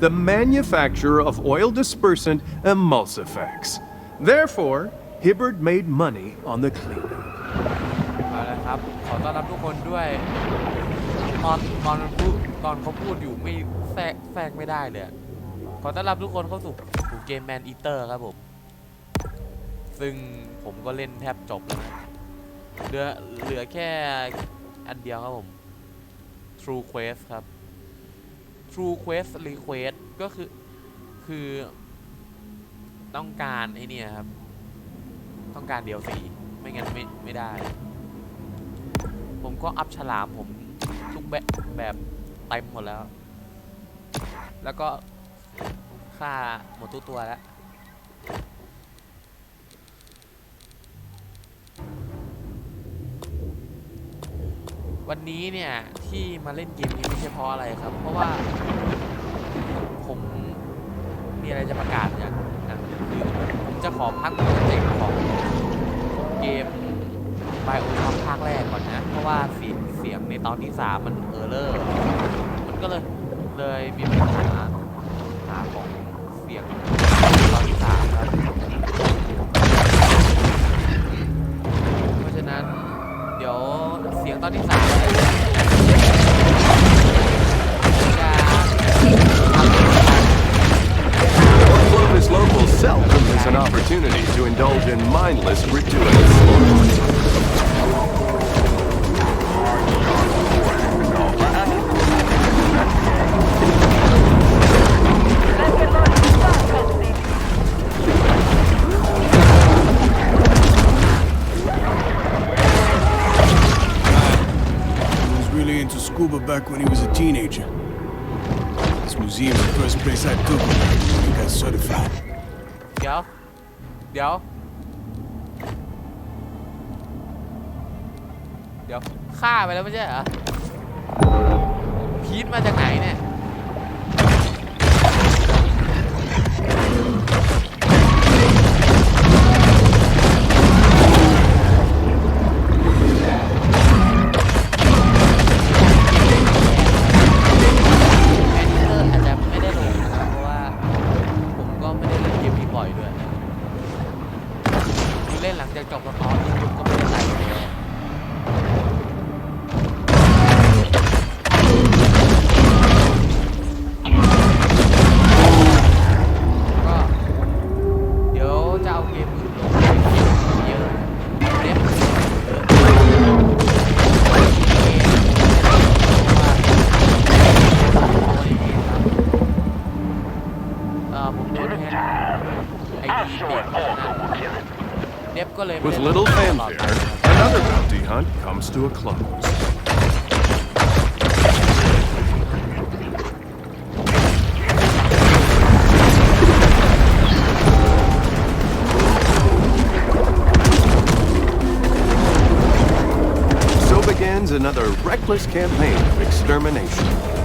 the manufacturer of oil dispersant Emulsifex. Therefore, Hibbard made money on the cleanup. เอาละครับ ขอต้อนรับทุกคนด้วย ตอนตอนมันพูดตอนเขาพูดอยู่ไม่แทรกแทรกไม่ได้เลยอะขอต้อนรับทุกคนเข้าสู่สู่เกมแมนอีเตอร์ครับผม ซึ่งผมก็เล่นแทบจบแล้วนะเหลือเหลือแค่อันเดียวครับผม True Quest ครับ True Quest Request ก็คือ คือ ต้องการไอ้เนี่ยครับ ต้องการเดียวสีไม่งั้นไม่ไม่ได้ ผมก็อัพฉลามผมทุกแบบแบบเต็มหมดแล้ว แล้วก็ฆ่าหมดทุกตัวแล้ว วันนี้เนี่ยที่มาเล่นเกมนี้ไม่ใช่เพราะอะไรครับ เพราะว่าผมมีอะไรจะประกาศอย่างหนึ่งคือผมจะขอพักโปรเจกต์ของเกมไบโอช็อปภาคแรกก่อนนะ เพราะว่าเสียงเสียงในตอนที่3มันเออร์เลอร์มันก็เลยเลยมีปัญหาหาของเสียงตอนที่3ครับ สียงตอนที่3เนี่ยจะทำเป็นการ Clovis local seldom is an opportunity to indulge in mindless, gratuitous slaughter. Back when he was a teenager. This museum is the first place I took him when he got certified. เดี๋ยว เดี๋ยว เดี๋ยวฆ่าไปแล้วไม่ใช่เหรอ พีทมาจากไหนเนี่ยแ to a close. So begins another reckless campaign of extermination.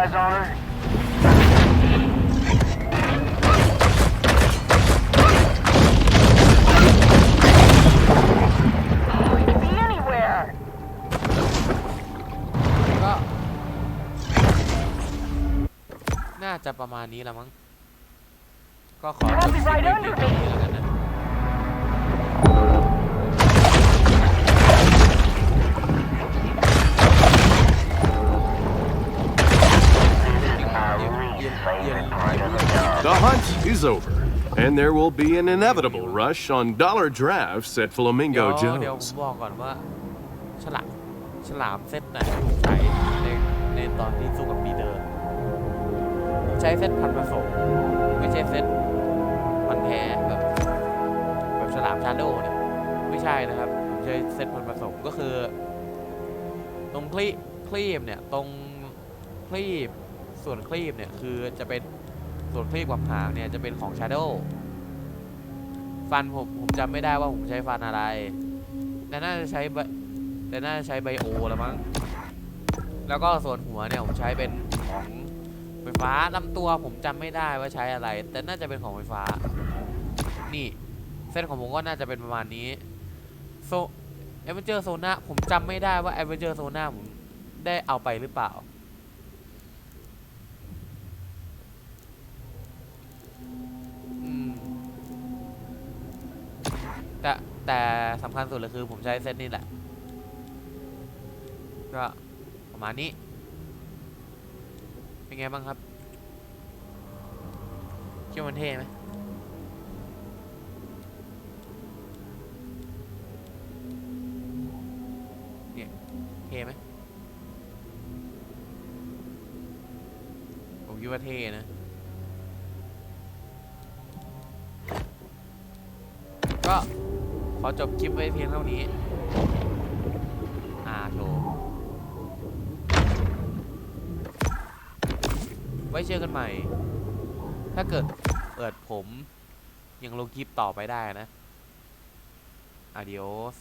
Eyes on her? We could be anywhere. ก็ น่าจะประมาณนี้แล้วมั้ง ก็ขอจบคลิปไว้เพียงเท่านี้แล้วกันนะ The hunt is over, and there will be an inevitable rush on dollar drafts at เดี๋ยว Flamingo เดี๋ยวผม Jones. บอกก่อนว่าฉลามฉลามเซตไหนผมใช้ในในตอนที่สู้กับปีเดอร์ผมใช้เซตพันธุ์ผสมไม่ใช่เซตพันธุ์แท้แบบแบบฉลามชาโดเนี่ยไม่ใช่นะครับผมใช้เซตพันธุ์ผสมก็คือ ตรงคลีคลีบเนี่ยตรงคลีบส่วนคลีบเนี่ยคือจะเป็น ส่วนคลีบกับหางเนี่ยจะเป็นของชาโดฟันผมผมจำไม่ได้ว่าผมใช้ฟันอะไร แต่น่าจะใช้ไบแต่น่าจะใช้ไบโอละมั้ง แล้วก็ส่วนหัวเนี่ยผมใช้เป็นของไฟฟ้าลำตัวผมจำไม่ได้ว่าใช้อะไร แต่น่าจะเป็นของไฟฟ้า นี่ เส้นของผมก็น่าจะเป็นประมาณนี้โซเอเวอเจอร์โซน่าผมจำไม่ได้ว่าเอเวอเจอร์โซน่าผมได้เอาไปหรือเปล่า แต่แต่สำคัญสุดเลยคือผมใช้เซตนี้แหละ ก็ประมาณนี้ เป็นไงบ้างครับคิดว่ามันเท่ไหมเนี่ยเท่ไหมผมคิดว่าเท่นะก็ ขอจบคลิปไว้เพียงเท่านี้ อ่าโชว์ไว้เจอกันใหม่ ถ้าเกิดเปิดผม ยังลงคลิปต่อไปได้นะอาดิโอส